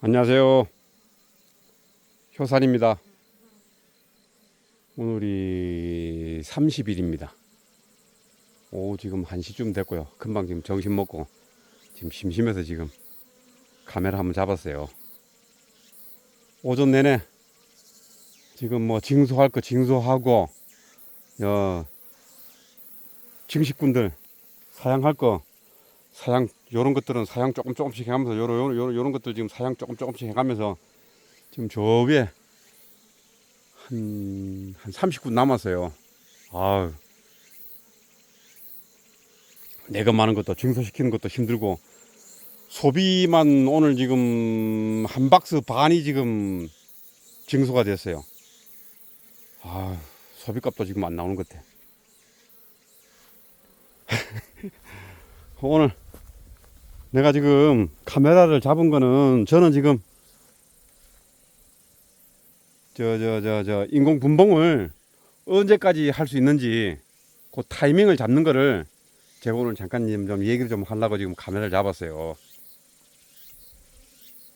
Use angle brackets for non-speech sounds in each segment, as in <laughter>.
안녕하세요. 효산입니다. 오늘이 30일입니다. 오, 지금 1시쯤 됐고요. 금방 지금 점심 먹고 지금 심심해서 지금 카메라 한번 잡았어요. 오전 내내 지금 뭐 징수할 거 징수하고, 어, 증식군들 사양할 거 사양 요런 것들은 사양 조금 조금씩 해가면서 요런 요런 요런, 요런 것들 지금 사양 조금 조금씩 해가면서 지금 저 위에 한 한 30분 남았어요. 아유 내가 많은 것도 증소시키는 것도 힘들고 소비만 오늘 지금 한 박스 반이 지금 증소가 됐어요. 아 소비값도 지금 안 나오는 것 같아. <laughs> 오늘 내가 지금 카메라를 잡은 거는 저는 지금 저 저 저 저 인공 분봉을 언제까지 할 수 있는지 그 타이밍을 잡는 거를 제가 오늘 잠깐 좀, 좀 얘기를 좀 하려고 지금 카메라를 잡았어요.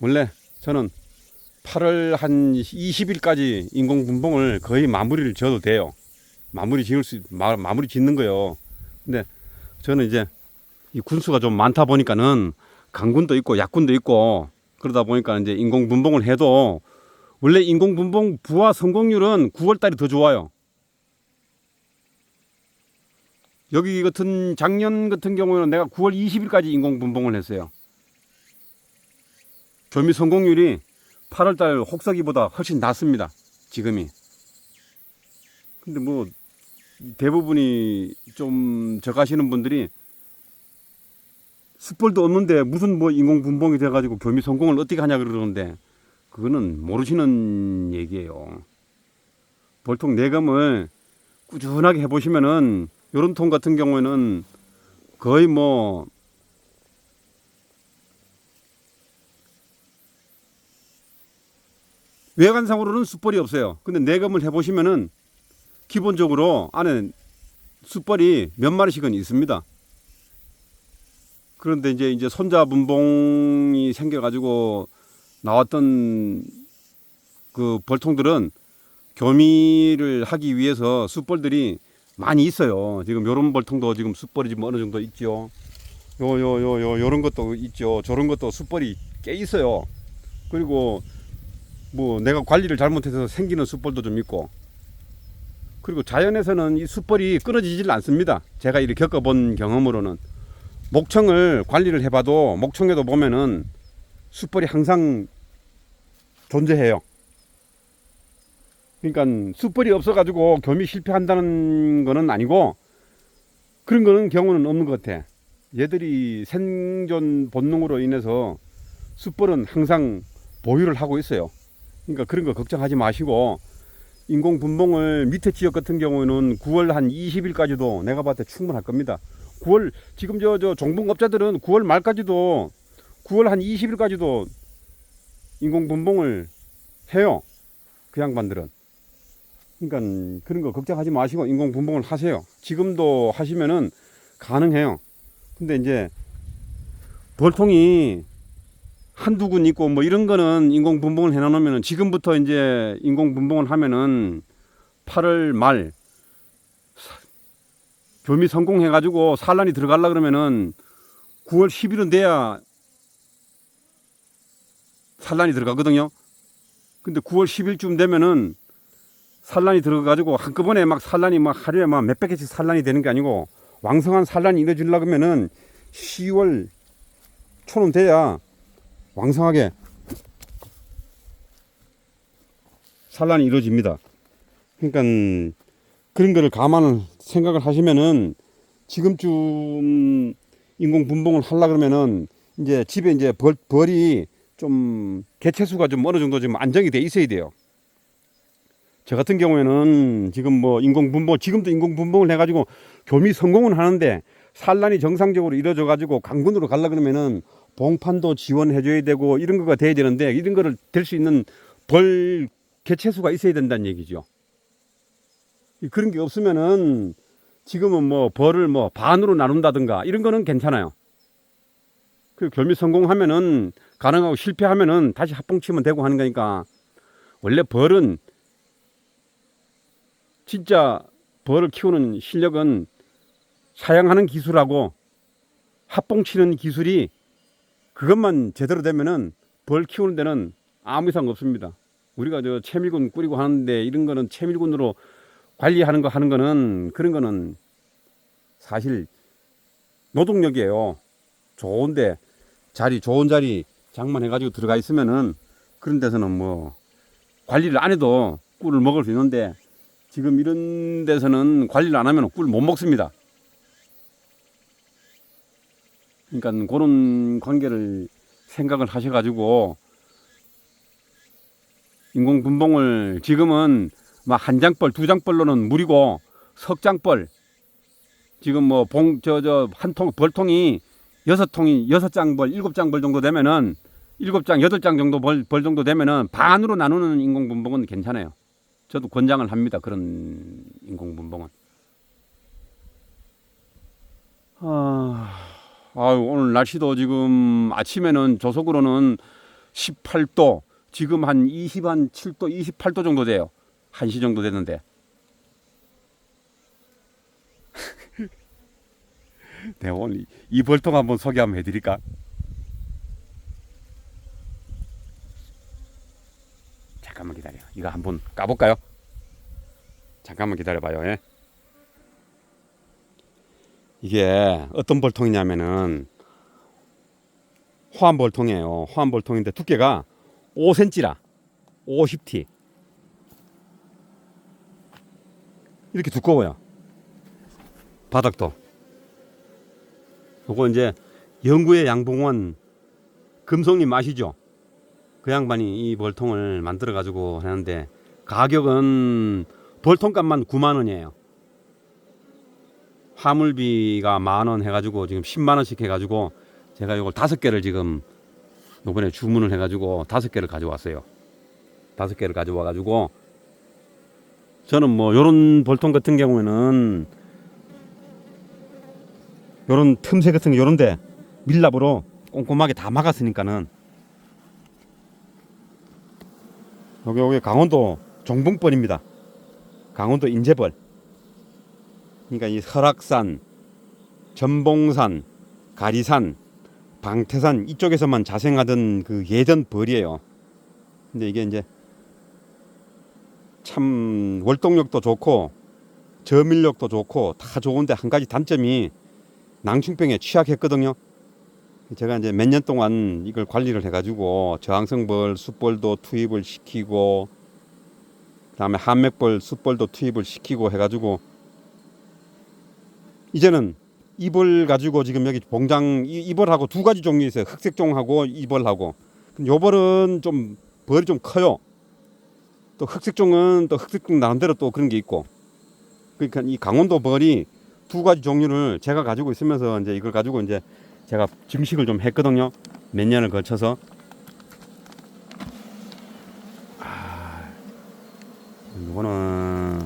원래 저는 8월 한 20일까지 인공 분봉을 거의 마무리를 지어도 돼요. 마무리 지을 수 마, 마무리 짓는 거요. 근데 저는 이제 이 군수가 좀 많다 보니까는 강군도 있고 약군도 있고 그러다 보니까 이제 인공 분봉을 해도 원래 인공 분봉 부화 성공률은 9월 달이 더 좋아요. 여기 같은 작년 같은 경우에는 내가 9월 20일까지 인공 분봉을 했어요. 교미 성공률이 8월 달 혹서기보다 훨씬 낮습니다. 지금이. 근데 뭐 대부분이 좀 적하시는 분들이 숯벌도 없는데 무슨 뭐 인공 분봉이 돼가지고 교미 성공을 어떻게 하냐 그러는데 그거는 모르시는 얘기예요. 보통 내감을 꾸준하게 해보시면은 요런 통 같은 경우에는 거의 뭐 외관상으로는 숯벌이 없어요. 근데 내감을 해보시면은 기본적으로 안에 숯벌이 몇 마리씩은 있습니다. 그런데 이제 이제 손자 분봉이 생겨가지고 나왔던 그 벌통들은 교미를 하기 위해서 숯벌들이 많이 있어요. 지금 요런 벌통도 지금 숯벌이 지금 어느 정도 있죠. 요 요 요 요 요런 것도 있죠. 저런 것도 숯벌이 꽤 있어요. 그리고 뭐 내가 관리를 잘못해서 생기는 숯벌도 좀 있고 그리고 자연에서는 이 숯벌이 끊어지질 않습니다. 제가 이렇게 겪어본 경험으로는 목청을 관리를 해봐도 목청에도 보면은 숯벌이 항상 존재해요. 그러니까 숯벌이 없어가지고 교미 실패한다는 거는 아니고 그런 거는 경우는 없는 것 같아. 얘들이 생존 본능으로 인해서 숯벌은 항상 보유를 하고 있어요. 그러니까 그런 거 걱정하지 마시고 인공 분봉을 밑에 지역 같은 경우에는 9월 한 20일까지도 내가 봤을 때 충분할 겁니다. 9월 지금 저 저 종봉업자들은 9월 말까지도 9월 한 20일까지도 인공 분봉을 해요. 그 양반들은. 그러니까 그런 거 걱정하지 마시고 인공 분봉을 하세요. 지금도 하시면은 가능해요. 근데 이제 벌통이 한두 군 있고 뭐 이런 거는 인공 분봉을 해 놓으면은 지금부터 이제 인공 분봉을 하면은 8월 말 교미 성공해가지고 산란이 들어가려 그러면은 9월 10일은 돼야 산란이 들어가거든요. 근데 9월 10일쯤 되면은 산란이 들어가가지고 한꺼번에 막 산란이 막 하루에 막 몇백 개씩 산란이 되는 게 아니고 왕성한 산란이 이루어지려고 하면은 10월 초는 돼야 왕성하게 산란이 이루어집니다. 그러니까 그런 거를 감안을 생각을 하시면은 지금쯤 인공 분봉을 하려 그러면은 이제 집에 이제 벌, 벌이 좀 개체수가 좀 어느 정도 좀 안정이 돼 있어야 돼요. 저 같은 경우에는 지금 뭐 인공 분봉 지금도 인공 분봉을 해가지고 교미 성공은 하는데 산란이 정상적으로 이루어져 가지고 강군으로 가려 그러면은 봉판도 지원해 줘야 되고 이런 거가 돼야 되는데 이런 거를 될 수 있는 벌 개체수가 있어야 된다는 얘기죠. 그런 게 없으면은 지금은 뭐 벌을 뭐 반으로 나눈다든가 이런 거는 괜찮아요. 그 교미 성공하면은 가능하고 실패하면은 다시 합봉 치면 되고 하는 거니까 원래 벌은 진짜 벌을 키우는 실력은 사양하는 기술하고 합봉 치는 기술이 그것만 제대로 되면은 벌 키우는 데는 아무 이상 없습니다. 우리가 저 채밀군 꾸리고 하는데 이런 거는 채밀군으로 관리하는 거 하는 거는 그런 거는 사실 노동력이에요. 좋은데 자리 좋은 자리 장만해 가지고 들어가 있으면은 그런 데서는 뭐 관리를 안 해도 꿀을 먹을 수 있는데 지금 이런 데서는 관리를 안 하면 꿀 못 먹습니다. 그러니까 그런 관계를 생각을 하셔 가지고 인공 분봉을 지금은 막 한 장벌 두 장벌로는 무리고 석 장벌 지금 뭐 봉 저 저 한 통 벌통이 여섯 통이 여섯 장벌 일곱 장벌 정도 되면은 일곱 장 여덟 장 정도 벌, 벌 정도 되면은 반으로 나누는 인공 분봉은 괜찮아요. 저도 권장을 합니다. 그런 인공 분봉은. 아, 아유, 오늘 날씨도 지금 아침에는 저속으로는 18도, 지금 한 20, 한 7도, 28도 정도 돼요. 1시 정도 됐는데. <laughs> 네, 오늘 이- 이 벌통 한번 소개 한번 해드릴까? 잠깐만 기다려. 이거 한번 까볼까요? 잠깐만 기다려봐요. 예. 이게 어떤 벌통이냐면은 호암 벌통이에요. 호암 벌통인데 두께가 5cm라. 50T. 이렇게 두꺼워요. 바닥도. 요거 이제 영구의 양봉원 금성님 아시죠? 그 양반이 이 벌통을 만들어 가지고 하는데 가격은 벌통값만 9만 원이에요. 화물비가 만 원 해가지고 지금 10만 원씩 해가지고 제가 이걸 다섯 개를 지금 요번에 주문을 해가지고 다섯 개를 가져왔어요. 다섯 개를 가져와가지고 저는 뭐 요런 벌통 같은 경우에는 요런 틈새 같은 게 요런데 밀랍으로 꼼꼼하게 다 막았으니까는 여기 여기 강원도 종봉벌입니다. 강원도 인제벌. 그러니까 이 설악산, 전봉산, 가리산, 방태산 이쪽에서만 자생하던 그 예전 벌이에요. 근데 이게 이제 참 월동력도 좋고 저밀력도 좋고 다 좋은데 한 가지 단점이 낭충병에 취약했거든요. 제가 이제 몇 년 동안 이걸 관리를 해가지고 저항성벌, 숯벌도 투입을 시키고 그다음에 한맥벌, 숯벌도 투입을 시키고 해가지고 이제는 이벌 가지고 지금 여기 봉장 이- 이벌하고 두 가지 종류 있어요. 흑색종하고 이벌하고. 요 벌은 좀 벌이 좀 커요. 또 흑색종은 또 흑색종 나름대로 또 그런 게 있고. 그러니까 이 강원도 벌이 두 가지 종류를 제가 가지고 있으면서 이제 이걸 가지고 이제 제가 증식을 좀 했거든요. 몇 년을 거쳐서. 아, 이거는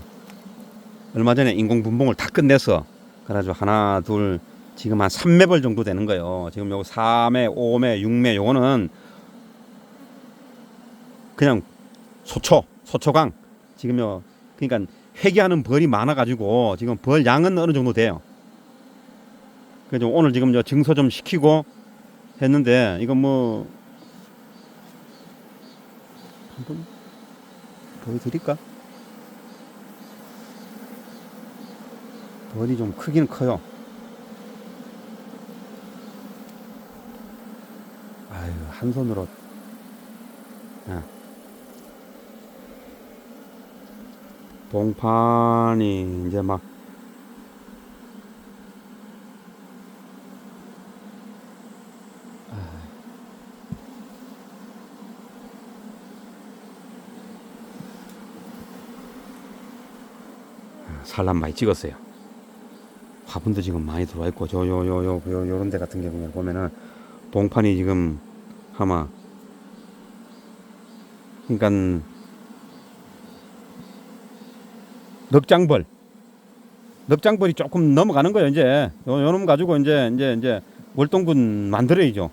얼마 전에 인공 분봉을 다 끝냈어. 그래가지고 하나, 둘, 지금 한 3매벌 정도 되는 거예요. 지금 요거 4매, 5매, 6매 요거는 그냥 소초, 소초강. 지금요, 그러니까 회귀하는 벌이 많아가지고 지금 벌 양은 어느 정도 돼요. 그래서 오늘 지금 저 증소 좀 시키고 했는데 이거 뭐 한번 보여드릴까? 벌이 좀 크기는 커요. 아유 한 손으로 야. 봉판이 이제 막 산란 많이 찍었어요. 화분도 지금 많이 들어와 있고 저 요 요 요 요 요런 데 같은 경우에 보면은 봉판이 지금 아마 그러니까 넉장벌. 넉장벌이 조금 넘어가는 거예요, 이제. 요, 요놈 가지고 이제, 이제, 이제 월동군 만들어야죠.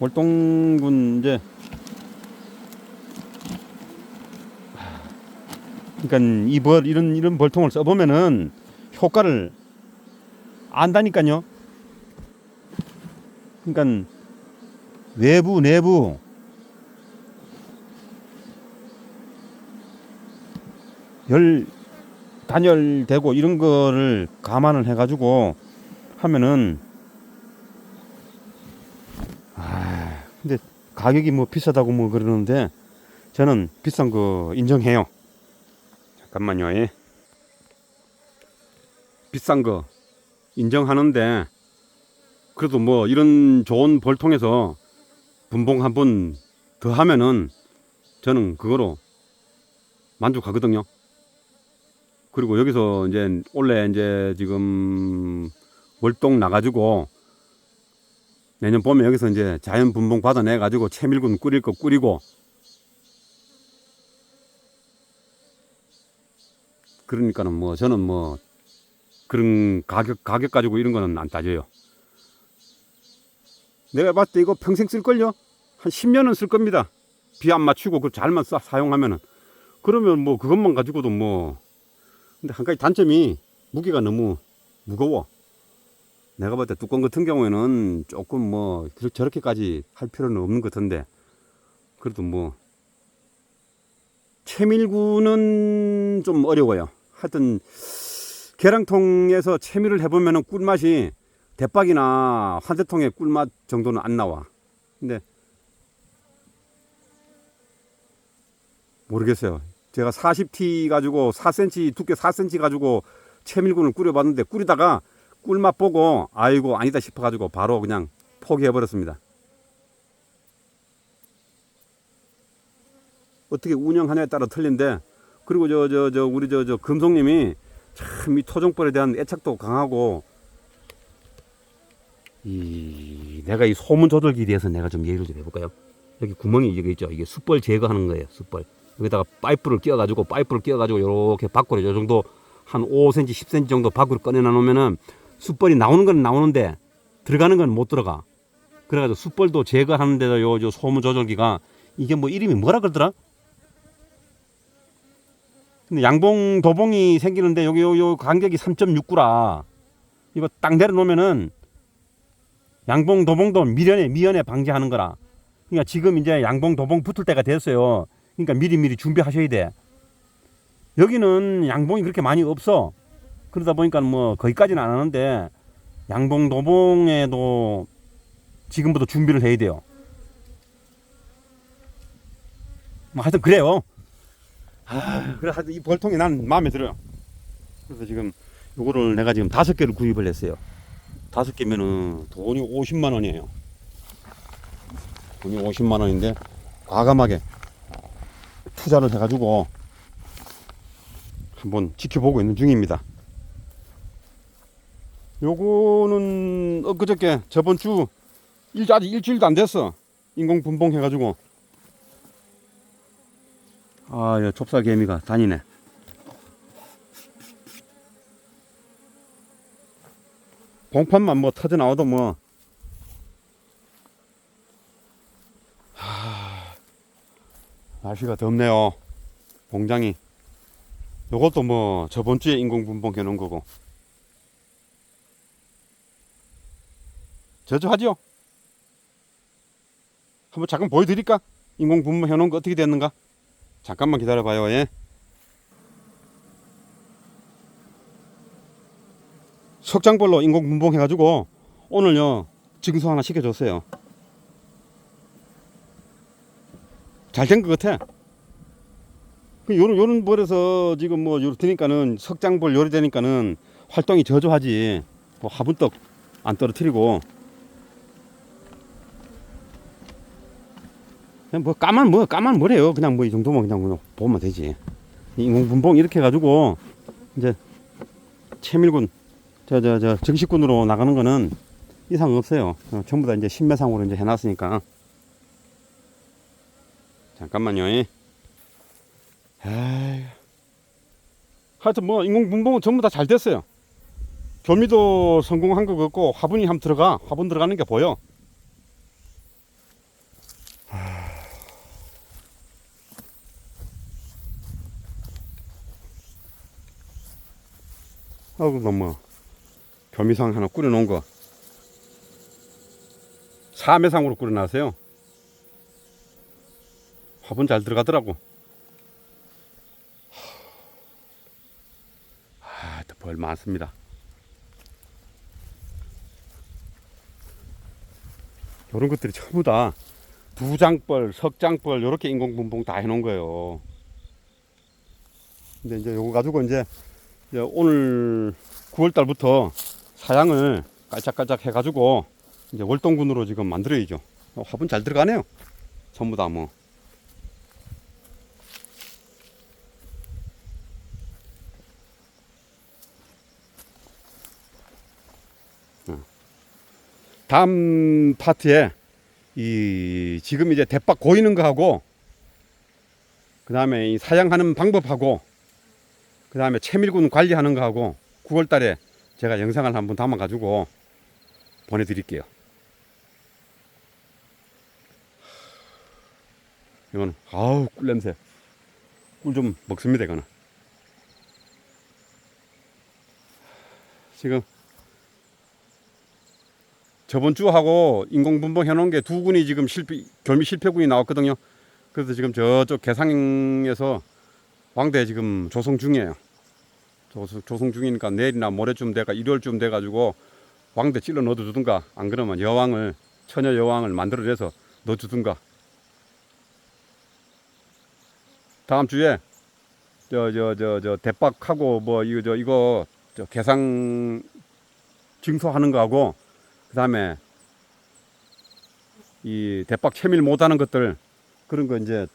월동군 이제 그러니까 이 벌 이런 이런 벌통을 써보면은 효과를 안다니까요. 그러니까 외부 내부 열 단열되고 이런 거를 감안을 해가지고 하면은 아 근데 가격이 뭐 비싸다고 뭐 그러는데 저는 비싼 거 인정해요. 잠깐만요. 예. 비싼 거 인정하는데 그래도 뭐 이런 좋은 벌통에서 분봉 한 번 더 하면은 저는 그거로 만족하거든요. 그리고 여기서 이제 원래 이제 지금 월동 나가지고 내년 봄에 여기서 이제 자연 분봉 받아내 가지고 채밀군 끓일 거 끓이고 그러니까는 뭐 저는 뭐 그런 가격 가격 가지고 이런 거는 안 따져요. 내가 봤을 때 이거 평생 쓸 걸요. 한 10년은 쓸 겁니다. 비 안 맞추고 그 잘만 사, 사용하면은 그러면 뭐 그것만 가지고도 뭐 근데 한 가지 단점이 무게가 너무 무거워. 내가 볼때 뚜껑 같은 경우에는 조금 뭐 그- 저렇게까지 할 필요는 없는 것 같은데 그래도 뭐 채밀구는 좀 어려워요. 하여튼 계량통에서 채밀을 해보면은 꿀맛이 대박이나 환세통의 꿀맛 정도는 안 나와. 근데 모르겠어요. 제가 40T 가지고 4cm 두께 4cm 가지고 채밀군을 끓여봤는데 끓이다가 꿀맛 보고 아이고 아니다 싶어가지고 바로 그냥 포기해 버렸습니다. 어떻게 운영하냐에 따라 틀린데 그리고 저 저 저 우리 저 저 금송님이 참 이 토종벌에 대한 애착도 강하고 이 내가 이 소문 조절기에 대해서 내가 좀 얘기를 좀 해볼까요? 여기 구멍이 여기 있죠. 이게 숯벌 제거하는 거예요. 숯벌. 여기다가 파이프를 끼워가지고 파이프를 끼워가지고 이렇게 밖으로 요 정도 한 5cm, 10cm 정도 밖으로 꺼내놔 놓으면은 숯벌이 나오는 건 나오는데 들어가는 건 못 들어가. 그래가지고 숯벌도 제거하는데도 요, 요 소문 조절기가 이게 뭐 이름이 뭐라 그러더라? 근데 양봉 도봉이 생기는데 여기 요, 요 간격이 3.69라 이거 딱 내려놓으면은 양봉 도봉도 미연에 미연에 방지하는 거라. 그러니까 지금 이제 양봉 도봉 붙을 때가 됐어요. 그러니까 미리 미리 준비하셔야 돼. 여기는 양봉이 그렇게 많이 없어. 그러다 보니까 뭐 거기까지는 안 하는데 양봉 도봉에도 지금부터 준비를 해야 돼요. 뭐 하여튼 그래요. 아, 그래 하여튼 이 벌통이 난 마음에 들어요. 그래서 지금 요거를 내가 지금 다섯 개를 구입을 했어요. 다섯 개면은 돈이 50만 원이에요. 돈이 50만 원인데 과감하게 투자를 해가지고 한번 지켜보고 있는 중입니다. 요거는 엊그저께 저번 주 일, 아직 일주일도 안 됐어. 인공 분봉 해가지고. 아, 야, 좁쌀 개미가 다니네. 봉판만 뭐 터져 나와도 뭐. 하, 날씨가 덥네요. 공장이. 요것도 뭐 저번 주에 인공 분봉 해놓은 거고. 저조하죠? 한번 잠깐 보여드릴까? 인공 분봉 해놓은 거 어떻게 됐는가? 잠깐만 기다려봐요. 예. 석장벌로 인공 분봉 해가지고 오늘요 증소 하나 시켜줬어요. 잘 된 것 같아. 그 요런 요런 벌에서 지금 뭐 요렇게 되니까는 석장벌 요리 되니까는 활동이 저조하지. 뭐 화분떡 안 떨어뜨리고 그냥 뭐 까만 뭐 까만 뭐래요. 그냥 뭐 이 정도만 그냥 뭐 보면 되지. 이 인공 분봉 이렇게 해가지고 이제 채밀군 저저저 정식군으로 나가는 거는 이상 없어요. 어, 전부 다 이제 신매상으로 이제 해놨으니까. 잠깐만요. 예. 에이. 하여튼 뭐 인공분봉은 전부 다 잘 됐어요. 교미도 성공한 것 같고 화분이 함 들어가 화분 들어가는 게 보여. 아이고 너무 겸이상 하나 꾸려놓은 거 3회상으로 꾸려놨어요 화분 잘 들어가더라고. 아, 또벌 많습니다. 이런 것들이 전부 다 두장벌, 석장벌 이렇게 인공분봉 다 해놓은 거예요. 근데 이제 요거 가지고 이제 오늘 9월 달부터 사양을 깔짝깔짝 해가지고 이제 월동군으로 지금 만들어야죠. 어, 화분 잘 들어가네요. 전부 다 뭐. 다음 파트에 이 지금 이제 대박 고이는 거하고 그 다음에 이 사양하는 방법하고 그 다음에 채밀군 관리하는 거하고 9월 달에 제가 영상을 한번 담아 가지고 보내드릴게요. 이거는 아우 꿀 냄새. 꿀 좀 먹습니다 이거는. 지금 저번 주하고 인공분봉 해놓은 게 두 군이 지금 실패 결미 실패군이 나왔거든요. 그래서 지금 저쪽 개상에서 왕대 지금 조성 중이에요. 조성, 조성 중이니까 내일이나 모레쯤 돼가 일요일쯤 돼가지고 왕대 찔러 넣어주든가 안 그러면 여왕을 처녀 여왕을 만들어내서 넣어주든가 다음 주에 저 저 저 저 대박하고 뭐 이거 저 이거 저 개상 증소하는 거하고 그 다음에 이 대박 채밀 못하는 것들 그런 거 이제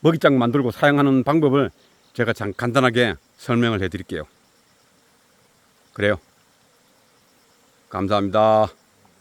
먹이장 만들고 사용하는 방법을 제가 참 간단하게 설명을 해 드릴게요. 그래요. 감사합니다.